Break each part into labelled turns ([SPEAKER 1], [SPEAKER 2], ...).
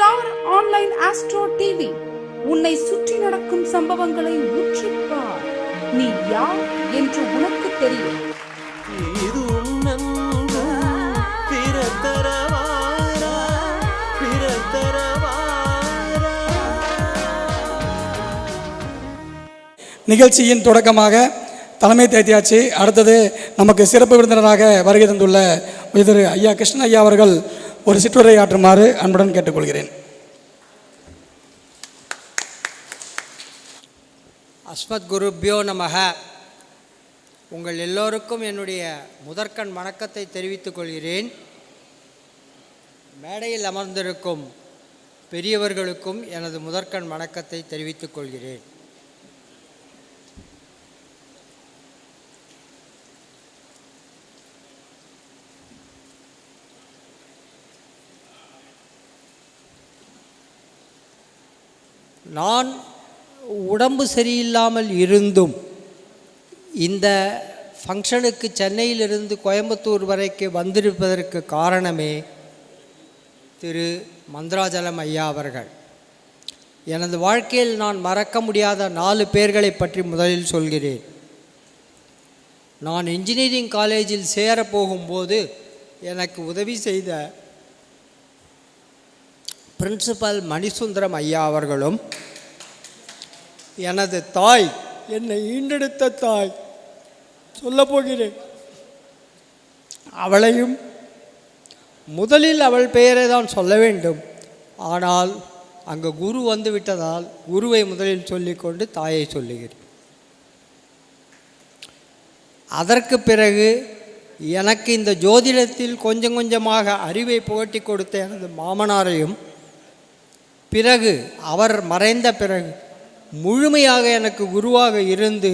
[SPEAKER 1] Star online astro TV. உன்னை சுற்றி நடக்கும் சம்பவங்களை உற்றுப்பார் நீ யார் என்று உனக்கு தெரியும்.
[SPEAKER 2] இது உன்னன்பு பிறத்தரவாரா பிறத்தரவாரா.
[SPEAKER 3] நிகழ்ச்சியின் தொடக்கமாக தலைமை தேத்தியாச்சு அடுத்தது நமக்கு சிறப்பு விருந்தினராக வருகை தந்துள்ள திரு ஐயா கிருஷ்ண ஐயா அவர்கள். ஒரு சிற்றுரை ஆற்றுமாறு அன்புடன் கேட்டுக்கொள்கிறேன்.
[SPEAKER 4] அஸ்மத் குருப்யோ நமக. உங்கள் எல்லோருக்கும் என்னுடைய முதற்கண் வணக்கத்தை தெரிவித்துக் கொள்கிறேன். மேடையில் அமர்ந்திருக்கும் பெரியவர்களுக்கும் எனது முதற்கண் வணக்கத்தை தெரிவித்துக் கொள்கிறேன். நான் உடம்பு சரியில்லாமல் இருந்தும் இந்த ஃபங்க்ஷனுக்கு சென்னையிலிருந்து கோயம்புத்தூர் வரைக்கு வந்திருப்பதற்கு காரணமே திரு மந்திராஜலம் ஐயா அவர்கள். எனது வாழ்க்கையில் நான் மறக்க முடியாத நாலு பேர்களை பற்றி முதலில் சொல்கிறேன். நான் இன்ஜினியரிங் காலேஜில் சேரப்போகும்போது எனக்கு உதவி செய்த பிரின்சிபல் மணிசுந்தரம் ஐயா அவர்களும் எனது தாய் என்னை ஈண்டெடுத்த தாய் சொல்ல போகிறேன். அவளையும் முதலில் அவள் பெயரை தான் சொல்ல வேண்டும். ஆனால் அங்கு குரு வந்து விட்டதால் குருவை முதலில் சொல்லிக்கொண்டு தாயை சொல்லுகிறேன். அதற்கு பிறகு எனக்கு இந்த ஜோதிடத்தில் கொஞ்சம் கொஞ்சமாக அறிவை புகட்டி கொடுத்த எனது மாமனாரையும் பிறகு அவர் மறைந்த பிறகு முழுமையாக எனக்கு குருவாக இருந்து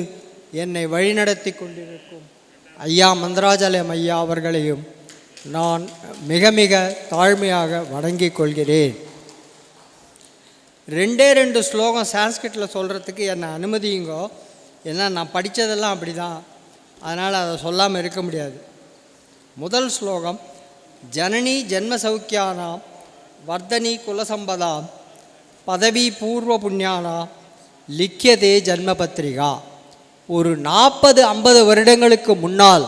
[SPEAKER 4] என்னை வழிநடத்தி கொண்டிருக்கும். ஐயா மந்திராஜலம் ஐயா அவர்களையும் நான் மிக மிக தாழ்மையாக வணங்கிக் கொள்கிறேன். ரெண்டே ரெண்டு ஸ்லோகம் சான்ஸ்கிரிட்டில் சொல்கிறதுக்கு என்னை அனுமதியுங்கோ? ஏன்னா நான் படித்ததெல்லாம் அப்படி தான் அதனால் அதை சொல்லாமல் இருக்க முடியாது. முதல் ஸ்லோகம் ஜனனி ஜென்ம சௌக்கியானாம் வர்தனி குலசம்பதாம் பதவி பூர்வ புண்ணியானா? லிக்கியதே ஜன்மபத்திரிகா. ஒரு நாற்பது ஐம்பது வருடங்களுக்கு முன்னால்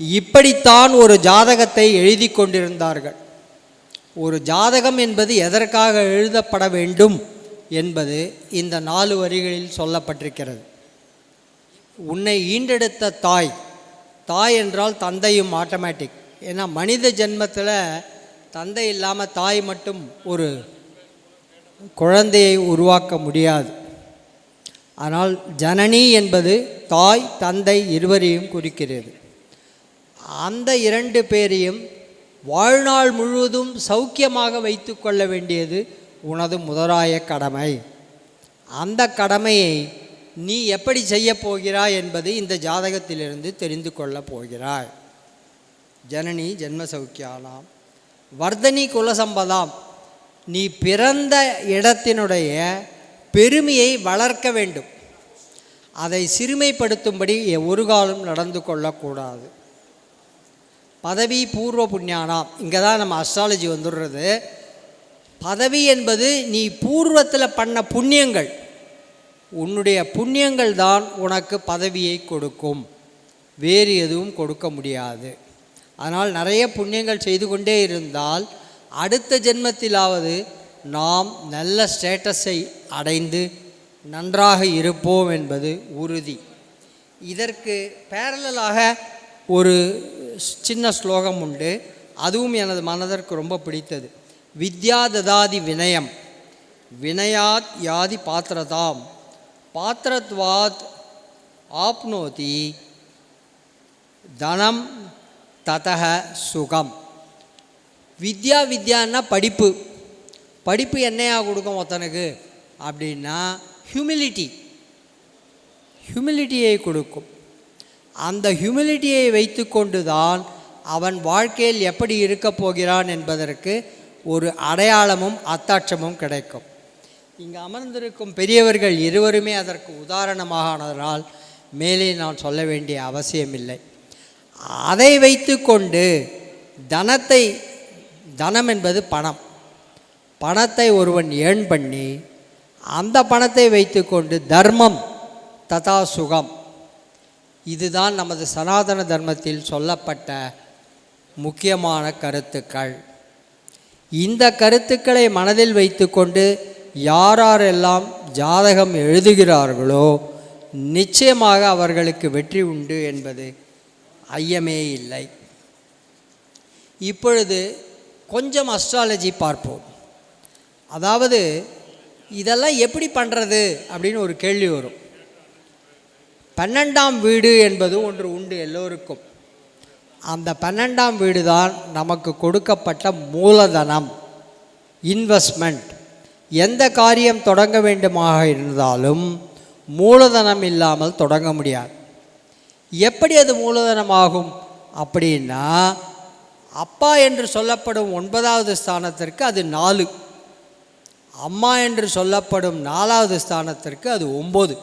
[SPEAKER 4] இப்படித்தான் ஒரு ஜாதகத்தை எழுதி கொண்டிருந்தார்கள். ஒரு ஜாதகம் என்பது எதற்காக எழுதப்பட வேண்டும் என்பது இந்த நாலு வரிகளில் சொல்லப்பட்டிருக்கிறது. உன்னை ஈண்டெடுத்த தாய் தாய் என்றால் தந்தையும் ஆட்டோமேட்டிக் ஏன்னா மனித ஜென்மத்தில் தந்தை இல்லாமல் தாய் மட்டும் ஒரு குழந்தையை உருவாக்க முடியாது. ஆனால் ஜனனி என்பது தாய் தந்தை இருவரையும் குறிக்கிறது. அந்த இரண்டு பேரையும் வாழ்நாள் முழுவதும் சௌக்கியமாக வைத்து கொள்ள வேண்டியது உனது முதலாய கடமை. அந்த கடமையை நீ எப்படி செய்ய போகிறாய் என்பது இந்த ஜாதகத்திலிருந்து தெரிந்து கொள்ளப் போகிறாய். ஜனனி ஜென்ம சௌக்கியானாம் வர்தனி குலசம்பதாம். நீ பிறந்த இடத்தினுடைய பெருமையை வளர்க்க வேண்டும். அதை சிறுமைப்படுத்தும்படி ஒரு காலம் நடந்து கொள்ளக்கூடாது. பதவி பூர்வ புண்ணியானாம் இங்கே தான் நம்ம அஸ்ட்ராலஜி வந்துடுறது. பதவி என்பது நீ பூர்வத்தில் பண்ண புண்ணியங்கள். உன்னுடைய புண்ணியங்கள் தான் உனக்கு பதவியை கொடுக்கும். வேறு எதுவும் கொடுக்க முடியாது. அதனால் நிறைய புண்ணியங்கள் செய்து கொண்டே இருந்தால் அடுத்த ஜென்மத்திலாவது நாம் நல்ல ஸ்டேட்டஸை அடைந்து நன்றாக இருப்போம் என்பது உறுதி. இதற்கு பேரலாக ஒரு சின்ன ஸ்லோகம் உண்டு. அதுவும் எனது மனதிற்கு ரொம்ப பிடித்தது. வித்யா ததாதி வினயம் வினயாத் யாதி பாத்திரதாம் பாத்திரத்வாத் ஆப்னோதி தனம் ததக சுகம். வித்யா வித்யான்னா படிப்பு. படிப்பு என்னையா கொடுக்கும் ஒருத்தனுக்கு அப்படின்னா ஹியூமிலிட்டி ஹியூமிலிட்டியை கொடுக்கும். அந்த ஹியூமிலிட்டியை வைத்துக்கொண்டு தான் அவன் வாழ்க்கையில் எப்படி இருக்கப் போகிறான் என்பதற்கு ஒரு அடையாளமும் அத்தாட்சமும் கிடைக்கும். இங்கு அமர்ந்திருக்கும் பெரியவர்கள் இருவருமே அதற்கு உதாரணமாக ஆனதனால் மேலே நான் சொல்ல வேண்டிய அவசியமில்லை. அதை வைத்துக்கொண்டு தனத்தை தனம் என்பது பணம். பணத்தை ஒருவன் ஏர்ன் பண்ணி அந்த பணத்தை வைத்துக்கொண்டு தர்மம் ததா சுகம். இதுதான் நமது சனாதன தர்மத்தில் சொல்லப்பட்ட முக்கியமான கருத்துக்கள். இந்த கருத்துக்களை மனதில் வைத்துக்கொண்டு யாரெல்லாம் ஜாதகம் எழுதுகிறார்களோ நிச்சயமாக அவர்களுக்கு வெற்றி உண்டு என்பது ஐயமே இல்லை. இப்பொழுது கொஞ்சம் அஸ்ட்ராலஜி பார்ப்போம். அதாவது இதெல்லாம் எப்படி பண்ணுறது அப்படின்னு ஒரு கேள்வி வரும். பன்னெண்டாம் வீடு என்பது ஒன்று உண்டு எல்லோருக்கும். அந்த பன்னெண்டாம் வீடு தான் நமக்கு கொடுக்கப்பட்ட மூலதனம் இன்வெஸ்ட்மெண்ட் எந்த காரியம் தொடங்க வேண்டுமாக இருந்தாலும் மூலதனம் இல்லாமல் தொடங்க முடியாது. எப்படி அது மூலதனமாகும்? அப்படின்னா அப்பா என்று சொல்லப்படும் ஒன்பதாவது ஸ்தானத்திற்கு அது நாலு. அம்மா என்று சொல்லப்படும் நாலாவது ஸ்தானத்திற்கு அது ஒம்பது.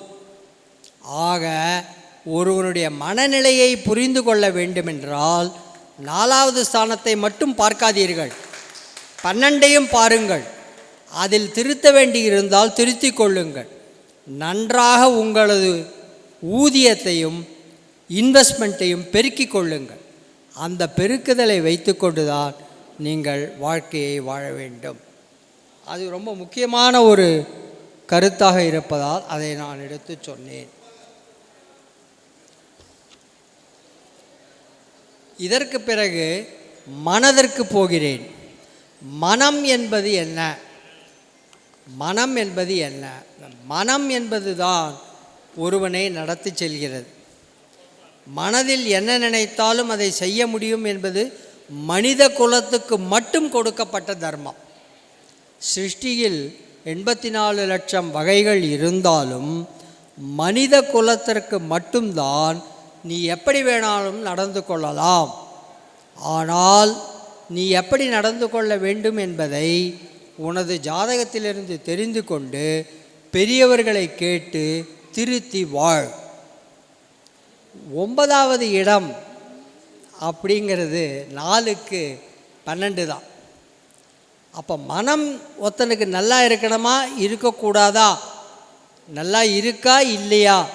[SPEAKER 4] ஆக ஒருவனுடைய மனநிலையை புரிந்து கொள்ள வேண்டுமென்றால் நாலாவது ஸ்தானத்தை மட்டும் பார்க்காதீர்கள். பன்னெண்டையும் பாருங்கள். அதில் திருத்த வேண்டியிருந்தால் திருத்திக் கொள்ளுங்கள். நன்றாக உங்களது ஊதியத்தையும் இன்வெஸ்ட்மெண்ட்டையும் பெருக்கிக் கொள்ளுங்கள். அந்த பெருக்குதலை வைத்து தான் நீங்கள் வாழ்க்கையை வாழ வேண்டும். அது ரொம்ப முக்கியமான ஒரு கருத்தாக இருப்பதால் அதை நான் எடுத்து சொன்னேன். இதற்கு பிறகு மனதிற்கு போகிறேன். மனம் என்பது என்ன? மனம் என்பது என்ன? மனம் என்பது தான் ஒருவனை நடத்தி செல்கிறது. மனதில் என்ன நினைத்தாலும் அதை செய்ய முடியும் என்பது மனித குலத்துக்கு மட்டும் கொடுக்கப்பட்ட தர்மம். சிருஷ்டியில் எண்பத்தி நாலு லட்சம் வகைகள் இருந்தாலும் மனித குலத்திற்கு மட்டும்தான் நீ எப்படி வேணாலும் நடந்து கொள்ளலாம். ஆனால் நீ எப்படி நடந்து கொள்ள வேண்டும் என்பதை உனது ஜாதகத்திலிருந்து தெரிந்து கொண்டு பெரியவர்களை கேட்டு திருத்தி வாழ். ஒன்பதாவது இடம் அப்படிங்கிறது நாலுக்கு பன்னெண்டு தான். அப்போ மனம் ஒருத்தனுக்கு நல்லா இருக்கணுமா இருக்கக்கூடாதா? நல்லா இருக்கா இல்லையா?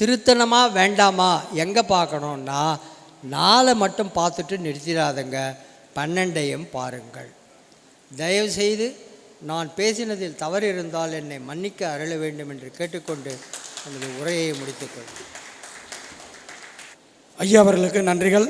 [SPEAKER 4] திருத்தணுமா வேண்டாமா? எங்கே பார்க்கணுன்னா நாளை மட்டும் பார்த்துட்டு நிறுத்திடாதங்க. பன்னெண்டையும் பாருங்கள். தயவுசெய்து நான் பேசினதில் தவறு இருந்தால் என்னை மன்னிக்க அருள வேண்டும் என்று கேட்டுக்கொண்டு எனது உரையை முடித்துக்கொள்கிறேன்
[SPEAKER 3] ஐயா அவர்களுக்கு நன்றிகள்.